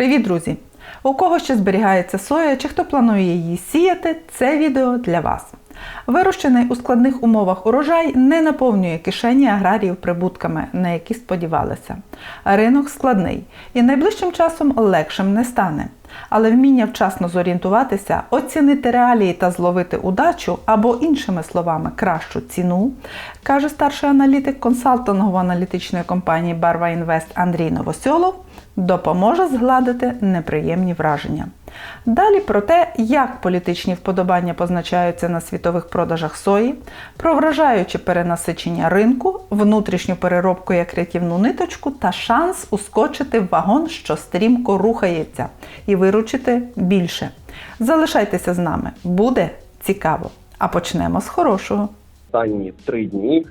Привіт, друзі! У кого ще зберігається соя чи хто планує її сіяти, це відео для вас. Вирощений у складних умовах урожай не наповнює кишені аграріїв прибутками, на які сподівалися. Ринок складний і найближчим часом легшим не стане. Але вміння вчасно зорієнтуватися, оцінити реалії та зловити удачу або, іншими словами, кращу ціну, каже старший аналітик консалтингово-аналітичної компанії Барва Інвест Андрій Новосьолов, допоможе згладити неприємні враження. Далі про те, як політичні вподобання позначаються на світових продажах сої, про вражаюче перенасичення ринку, внутрішню переробку як рятівну ниточку та шанс ускочити в вагон, що стрімко рухається, і виручити більше. Залишайтеся з нами, буде цікаво. А почнемо з хорошого. останні три дні,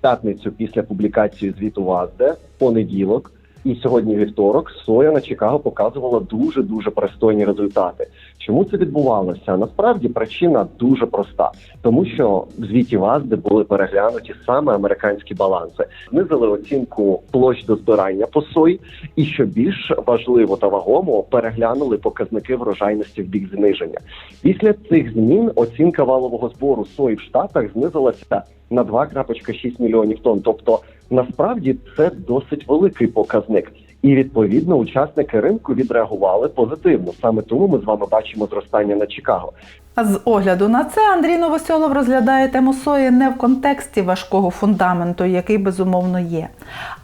п'ятницю після публікації звіту ВАЗДЕ, понеділок і сьогодні вівторок, соя на Чикаго показувала дуже дуже пристойні результати. Чому це відбувалося? Насправді причина дуже проста, тому що в звіті ВАЗДЕ були переглянуті саме американські баланси, знизили оцінку площ до збирання по сої, і що більш важливо та вагомо, переглянули показники врожайності в бік зниження. Після цих змін оцінка валового збору сої в Штатах знизилася на 2,6 мільйонів тонн. Тобто, насправді це досить великий показник. І відповідно учасники ринку відреагували позитивно. Саме тому ми з вами бачимо зростання на Чикаго. А З огляду на це Андрій Новосьолов розглядає тему сої не в контексті важкого фундаменту, який безумовно є,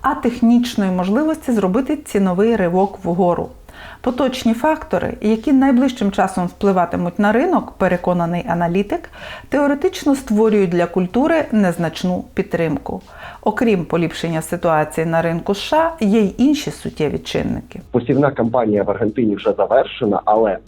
а технічної можливості зробити ціновий ривок вгору. Поточні фактори, які найближчим часом впливатимуть на ринок, переконаний аналітик, теоретично створюють для культури незначну підтримку. Окрім поліпшення ситуації на ринку США, є й інші суттєві чинники. Посівна кампанія в Аргентині вже завершена, але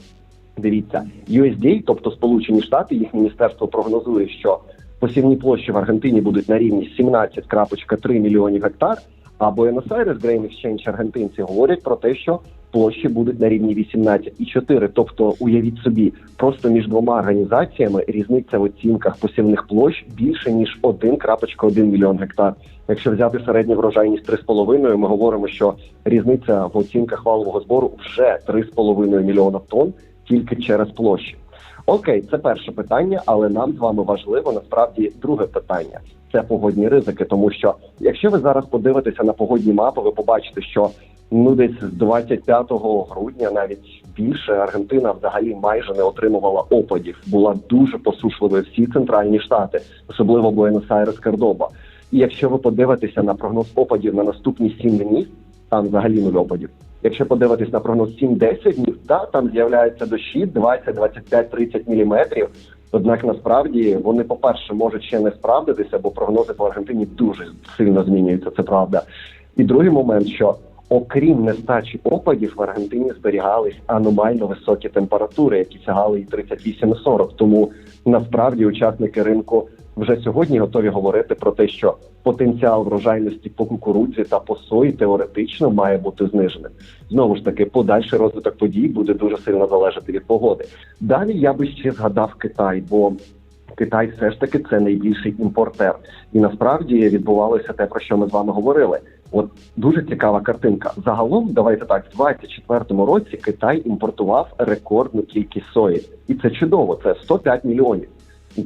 дивіться, USDA, тобто Сполучені Штати, їх міністерство прогнозує, що посівні площі в Аргентині будуть на рівні 17,3 мільйонів гектар. А Aires Grain Exchange аргентинці говорять про те, що площі будуть на рівні 18,4. Тобто, уявіть собі, просто між двома організаціями різниця в оцінках посівних площ більше ніж 1,1 мільйон гектар. Якщо взяти середню врожайність 3,5, ми говоримо, що різниця в оцінках валового збору вже 3,5 мільйона тонн тільки через площі. Окей, це перше питання, але нам з вами важливо насправді друге питання це погодні ризики. Тому що якщо ви зараз подивитеся на погодні мапи, ви побачите, що ну десь з 25 грудня, навіть більше Аргентина взагалі майже не отримувала опадів. Була дуже посушливою всі центральні штати, особливо Буенос-Айрес, Кордоба. І якщо ви подивитеся на прогноз опадів на наступні 7 днів, там взагалі нуль опадів. Якщо подивитись на прогноз 7-10 днів, да, там з'являються дощі 20, 25, 30 міліметрів. Однак насправді вони, по-перше, можуть ще не справдитися, бо прогнози по Аргентині дуже сильно змінюються. Це правда. І другий момент, що окрім нестачі опадів, в Аргентині зберігались аномально високі температури, які сягали і 38 і 40. Тому насправді учасники ринку вже сьогодні готові говорити про те, що потенціал врожайності по кукурудзі та по сої теоретично має бути зниженим. Знову ж таки, подальший розвиток подій буде дуже сильно залежати від погоди. Далі я би ще згадав Китай, бо Китай все ж таки це найбільший імпортер, і насправді відбувалося те, про що ми з вами говорили. От дуже цікава картинка. Загалом, давайте так, в 24-му році Китай імпортував рекордну кількість сої, і це чудово. Це 105 мільйонів.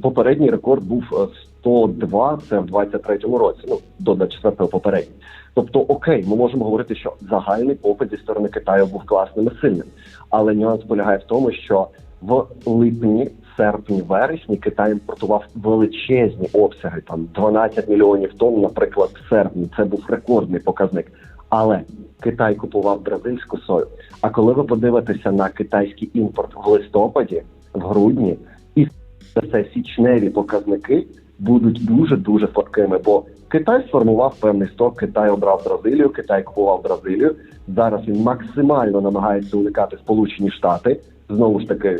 Попередній рекорд був е, 102, це в 23-му році. Ну до 24-го попередній. Тобто, окей, ми можемо говорити, що загальний попит зі сторони Китаю був класним і сильним, але нюанс полягає в тому, що в липні, серпні, вересні Китай імпортував величезні обсяги, там 12 мільйонів тонн, наприклад, в серпні. Це був рекордний показник. Але Китай купував бразильську сою. А коли ви подивитеся на китайський імпорт в листопаді, в грудні, і це січневі показники будуть дуже дуже слабкими, бо Китай сформував певний сток. Китай обрав Бразилію, Китай купував Бразилію. Зараз він максимально намагається уникати Сполучені Штати. Знову ж таки,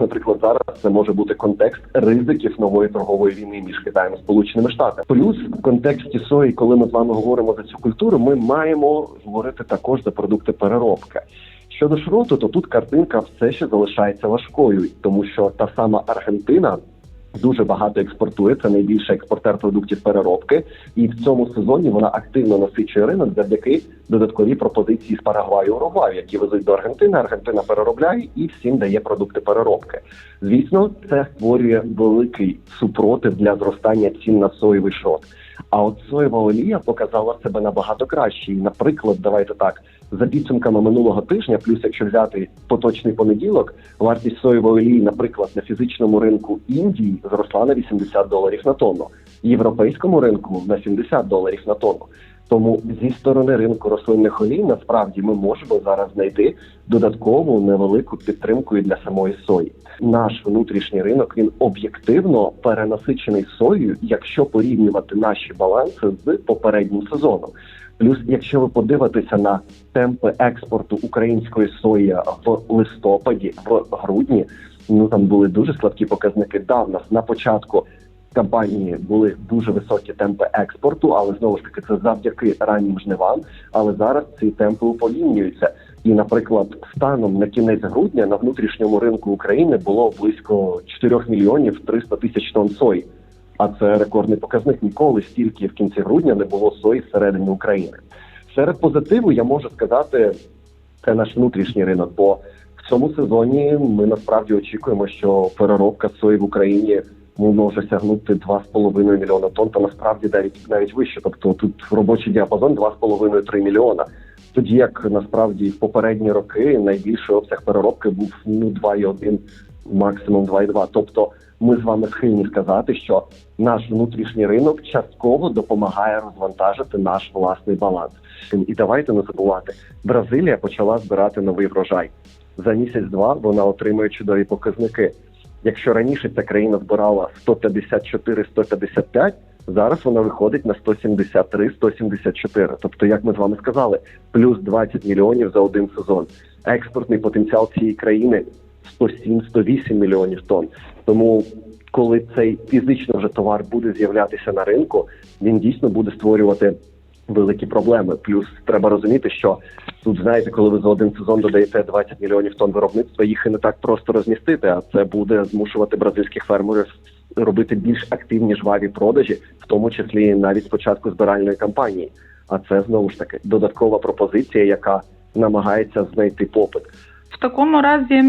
наприклад, зараз це може бути контекст ризиків нової торгової війни між Китаєм і Сполученими Штатами. Плюс в контексті сої, коли ми з вами говоримо за цю культуру, ми маємо говорити також за продукти переробки. Щодо шроту, то тут картинка все ще залишається важкою, тому що та сама Аргентина дуже багато експортує. Це найбільший експортер продуктів переробки, і в цьому сезоні вона активно насичує ринок завдяки додатковій пропозиції з Парагваю Уругваю, які везуть до Аргентини. Аргентина переробляє і всім дає продукти переробки. Звісно, це створює великий супротив для зростання цін на соєвий шрот. А от соєва олія показала себе набагато краще. І, наприклад, давайте так за підсумками минулого тижня, плюс якщо взяти поточний понеділок, вартість соєвої олії, наприклад, на фізичному ринку Індії зросла на 80 доларів на тонну, європейському ринку на 70 доларів на тонну. Тому зі сторони ринку рослинних олій насправді ми можемо зараз знайти додаткову невелику підтримку і для самої сої. Наш внутрішній ринок він об'єктивно перенасичений соєю, якщо порівнювати наші баланси з попереднім сезоном. Плюс, якщо ви подивитеся на темпи експорту української сої в листопаді, в грудні, ну там були дуже слабкі показники. Да, в нас на початку кампанії були дуже високі темпи експорту, але знову ж таки це завдяки раннім жнивам. Але зараз ці темпи уповільнюються. І, наприклад, станом на кінець грудня на внутрішньому ринку України було близько 4 мільйонів 300 тисяч тонн сої. А це рекордний показник. Ніколи стільки в кінці грудня не було сої всередині України. Серед позитиву я можу сказати, це наш внутрішній ринок. Бо в цьому сезоні ми насправді очікуємо, що переробка сої в Україні ну, може сягнути 2,5 мільйона тонн, та насправді навіть навіть вище. Тобто тут робочий діапазон 2,5-3 мільйона. Тоді як насправді в попередні роки найбільший обсяг переробки був ну 2,1, максимум 2,2. Тобто ми з вами схильні сказати, що наш внутрішній ринок частково допомагає розвантажити наш власний баланс. І давайте не забувати, Бразилія почала збирати новий врожай. За місяць-два вона отримує чудові показники. Якщо раніше ця країна збирала 154-155, зараз вона виходить на 173-174. Тобто, як ми з вами сказали, плюс 20 мільйонів за один сезон. Експортний потенціал цієї країни 107-108 мільйонів тонн. Тому, коли цей фізично вже товар буде з'являтися на ринку, він дійсно буде створювати великі проблеми. Плюс треба розуміти, що тут знаєте, коли ви за один сезон додаєте 20 мільйонів тонн виробництва, їх і не так просто розмістити. А це буде змушувати бразильських фермерів робити більш активні жваві продажі, в тому числі навіть спочатку збиральної кампанії. А це знову ж таки додаткова пропозиція, яка намагається знайти попит. В такому разі,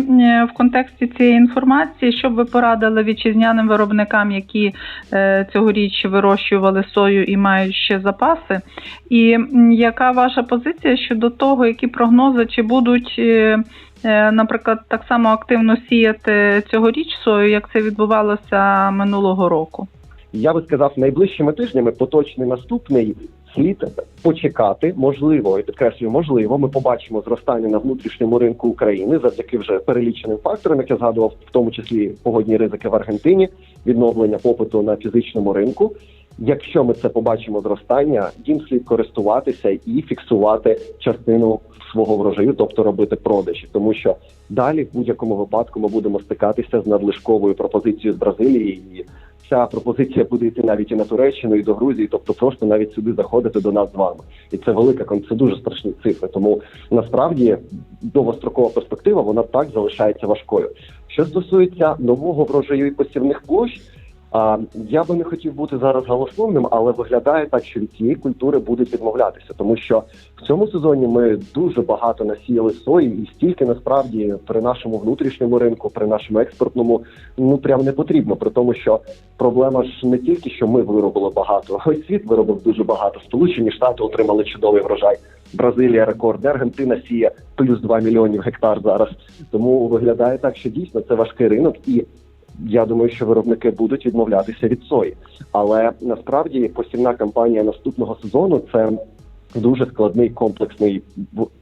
в контексті цієї інформації, що б ви порадили вітчизняним виробникам, які е, цьогоріч вирощували сою і мають ще запаси, і яка ваша позиція щодо того, які прогнози чи будуть, е, е, наприклад, так само активно сіяти цьогоріч сою, як це відбувалося минулого року? Я би сказав, найближчими тижнями поточний наступний слід почекати. Можливо, і підкреслюю, можливо, ми побачимо зростання на внутрішньому ринку України завдяки вже переліченим факторам, як я згадував, в тому числі погодні ризики в Аргентині, відновлення попиту на фізичному ринку. Якщо ми це побачимо зростання, їм слід користуватися і фіксувати частину свого врожаю, тобто робити продажі, тому що далі в будь-якому випадку ми будемо стикатися з надлишковою пропозицією з Бразилії. Ця пропозиція буде йти навіть і на Туреччину, і до Грузії, тобто просто навіть сюди заходити до нас з вами. І це велика це дуже страшні цифри. Тому насправді довгострокова перспектива вона так залишається важкою. Що стосується нового врожаю і посівних площ. А я би не хотів бути зараз голословним, але виглядає так, що від цієї культури будуть відмовлятися, тому що в цьому сезоні ми дуже багато насіяли сої, і стільки насправді при нашому внутрішньому ринку, при нашому експортному, ну прям не потрібно. При тому, що проблема ж не тільки що ми виробили багато, а й світ виробив дуже багато. Сполучені Штати отримали чудовий врожай. Бразилія рекорд, Аргентина сіє плюс 2 мільйонів гектар зараз. Тому виглядає так, що дійсно це важкий ринок і. Я думаю, що виробники будуть відмовлятися від сої, але насправді посівна кампанія наступного сезону це дуже складний комплексний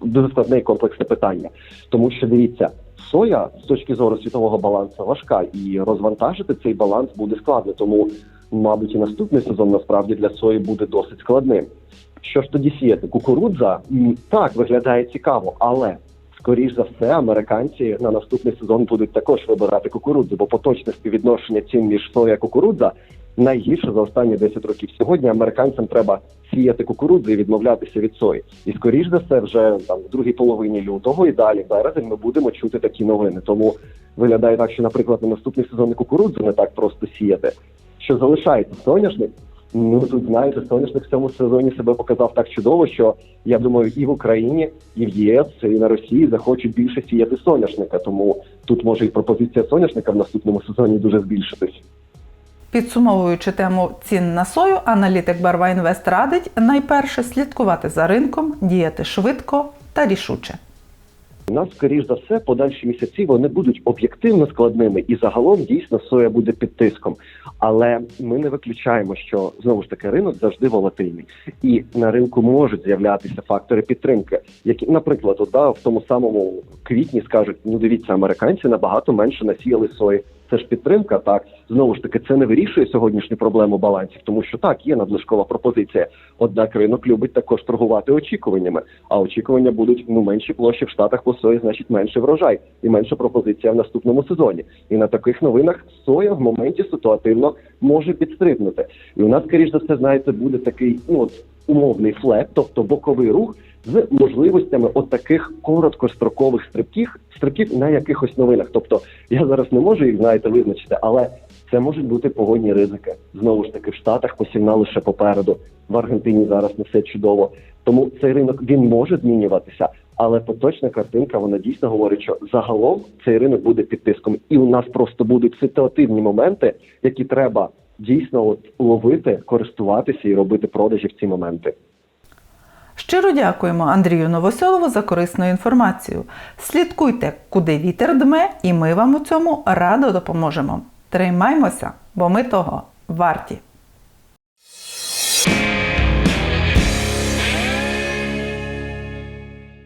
дуже складне комплексне питання, тому що дивіться, соя з точки зору світового балансу важка, і розвантажити цей баланс буде складно. Тому, мабуть, і наступний сезон насправді для сої буде досить складним. Що ж тоді сіяти? Кукурудза так виглядає цікаво, але скоріш за все, американці на наступний сезон будуть також вибирати кукурудзу, бо поточне співвідношення цін між соя кукурудза найгірше за останні 10 років. Сьогодні американцям треба сіяти кукурудзу і відмовлятися від сої. І скоріш за все, вже там в другій половині лютого і далі березень ми будемо чути такі новини. Тому виглядає так, що, наприклад, на наступний сезон кукурудзу не так просто сіяти. Що залишається соняшник? Ну тут знаєте, соняшник в цьому сезоні себе показав так чудово, що я думаю, і в Україні, і в ЄС, і на Росії захочуть більше сіяти соняшника. Тому тут може і пропозиція соняшника в наступному сезоні дуже збільшитись. Підсумовуючи тему цін на сою, аналітик Барва Інвест радить найперше слідкувати за ринком, діяти швидко та рішуче. У нас, скоріш за все, подальші місяці вони будуть об'єктивно складними, і загалом дійсно соя буде під тиском. Але ми не виключаємо, що знову ж таки ринок завжди волатильний, і на ринку можуть з'являтися фактори підтримки, які, наприклад, да, в тому самому квітні скажуть: ну дивіться, американці набагато менше насіяли сої. Це ж підтримка, так знову ж таки, це не вирішує сьогоднішню проблему балансів, тому що так є надлишкова пропозиція. Однак ринок любить також торгувати очікуваннями. А очікування будуть ну менші площі в штатах по сої, значить менший врожай і менша пропозиція в наступному сезоні. І на таких новинах соя в моменті ситуативно може підстрибнути. І у нас, скоріш за все, знаєте, буде такий ну от умовний флет, тобто боковий рух з можливостями от короткострокових стрибків, стрибків на якихось новинах. Тобто я зараз не можу їх знаєте визначити, але це можуть бути погодні ризики. Знову ж таки, в Штатах посівна лише попереду. В Аргентині зараз не все чудово. Тому цей ринок він може змінюватися, але поточна картинка вона дійсно говорить, що загалом цей ринок буде під тиском, і у нас просто будуть ситуативні моменти, які треба дійсно от ловити, користуватися і робити продажі в ці моменти. Щиро дякуємо Андрію Новосьолову за корисну інформацію. Слідкуйте, куди вітер дме, і ми вам у цьому радо допоможемо. Тримаймося, бо ми того варті.